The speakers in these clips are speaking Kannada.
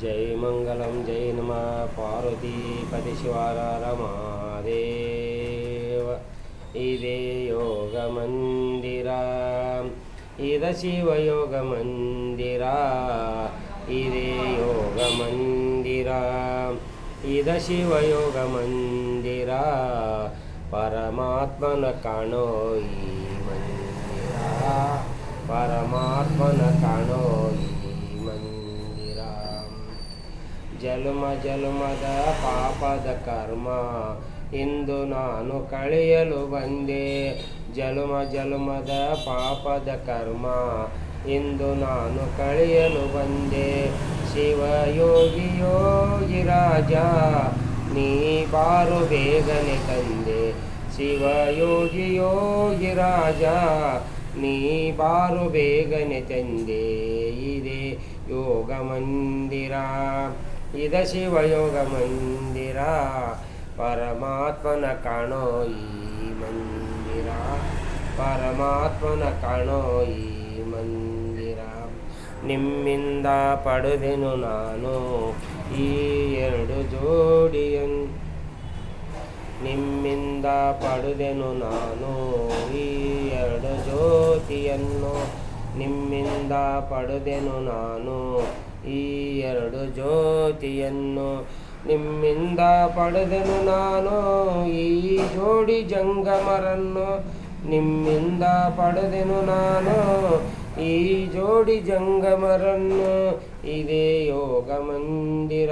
ಜೈ ಮಂಗಲಂ ಜೈ ನಮ ಪಾರ್ವತಿ ಪತಿ ಶಿವಾರ ರಮಾದೇವ ಇದೇ ಯೋಗ ಮಂದಿರ ಇದ ಶಿವ ಯೋಗ ಮಂದಿರ ಇದೇ ಯೋಗ ಮಂದಿರ ಇದ ಶಿವ ಯೋಗ ಮಂದಿರ ಪರಮಾತ್ಮನ ಕಾಣೋ ಈ ಮಂದಿರ ಪರಮಾತ್ಮನ ಕಾಣೋ ಜನ್ಮ ಜನ್ಮದ ಪಾಪದ ಕರ್ಮ. ಇಂದು ನಾನು ಕಳೆಯಲು ಬಂದೆ. ಜನ್ಮ ಜನ್ಮದ ಪಾಪದ ಕರ್ಮ. ಇಂದು ನಾನು ಕಳೆಯಲು ಬಂದೆ. ಶಿವ ಯೋಗಿ ಯೋಗಿ ರಾಜ, ನೀ ಬಾರು ಬೇಗನೆ ತಂದೆ. ಶಿವ ಯೋಗಿ ನೀ ಬಾರು ಬೇಗನೆ ತಂದೆ. ಇದೆ ಯೋಗ ಮಂದಿರ. ಇದ ಶಿವಯೋಗ ಮಂದಿರ ಪರಮಾತ್ಮನ ಕಾಣೋ ಈ ಮಂದಿರ, ಪರಮಾತ್ಮನ ಕಾಣೋ ಈ ಮಂದಿರ. ನಿಮ್ಮಿಂದ ಪಡೆದೆನು ನಾನು ಈ ಎರಡು ಜೋಡಿಯನ್ನು ನಿಮ್ಮಿಂದ ಪಡೆದೆನು ನಾನು ಈ ಎರಡು ಜ್ಯೋತಿಯನ್ನು. ನಿಮ್ಮಿಂದ ಪಡೆದೆನು ನಾನು ಈ ಎರಡು ಜ್ಯೋತಿಯನ್ನು. ನಿಮ್ಮಿಂದ ಪಡೆದೆನು ನಾನು ಈ ಜೋಡಿ ಜಂಗಮರನ್ನು. ನಿಮ್ಮಿಂದ ಪಡೆದೆನು ನಾನು ಈ ಜೋಡಿ ಜಂಗಮರನ್ನು. ಇದೇ ಯೋಗ ಮಂದಿರ,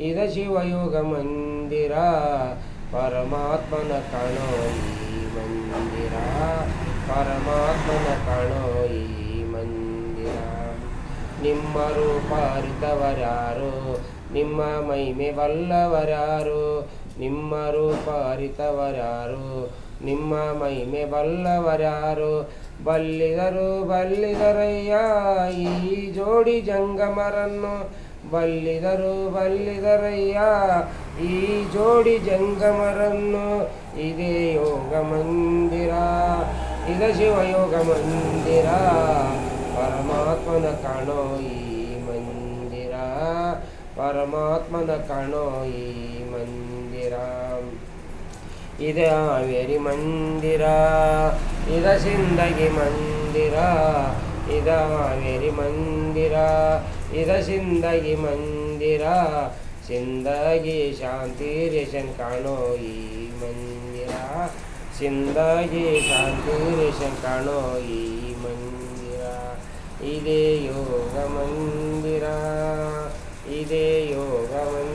ಇದ ಶಿವಯೋಗ ಮಂದಿರ, ಪರಮಾತ್ಮನ ಕಣೋ ಈ ಮಂದಿರ. ಪರಮಾತ್ಮನ ಕಾಣೋ ಈ ಮಂದಿರ. ನಿಮ್ಮ ರೂಪ ನಿಮ್ಮ ಮಹಿಮೆ ಬಲ್ಲವರ್ಯಾರು ನಿಮ್ಮ ರೂಪ ನಿಮ್ಮ ಮಹಿಮೆ ಬಲ್ಲವರ್ಯಾರು ಬಲ್ಲಿದರು ಬಲ್ಲಿದರಯ್ಯ ಈ ಜೋಡಿ ಜಂಗಮರನ್ನು. ಬಲ್ಲಿದರು ಬಲ್ಲಿದರಯ್ಯ ಈ ಜೋಡಿ ಜಂಗಮರನ್ನು. ಇದೇ ಯೋಗ ಮಂದಿರ. ಇದ ಶಿವಯೋಗ ಮಂದಿರ, ಪರಮಾತ್ಮನ ಕಾಣೋ ಈ ಮಂದಿರ, ಪರಮಾತ್ಮನ ಕಾಣೋ ಈ ಮಂದಿರ. ಇದ ಮಂದಿರ, ಇದ ಸಿಂದಗಿ ಮಂದಿರ, ಇದ ಮಂದಿರ, ಇದ ಸಿಂದಗಿ ಮಂದಿರ, ಸಿಂದಗಿ ಶಾಂತಿ ರೇಷನ್ ಕಾಣೋ ಈ ಮಂದಿರ. ചിന്തയെ സാദൂരശം കാണോ ഈ മന്ദിര? ഇതേ യോഗമന്ദിര. ഇതേ യോഗമന്ദിര.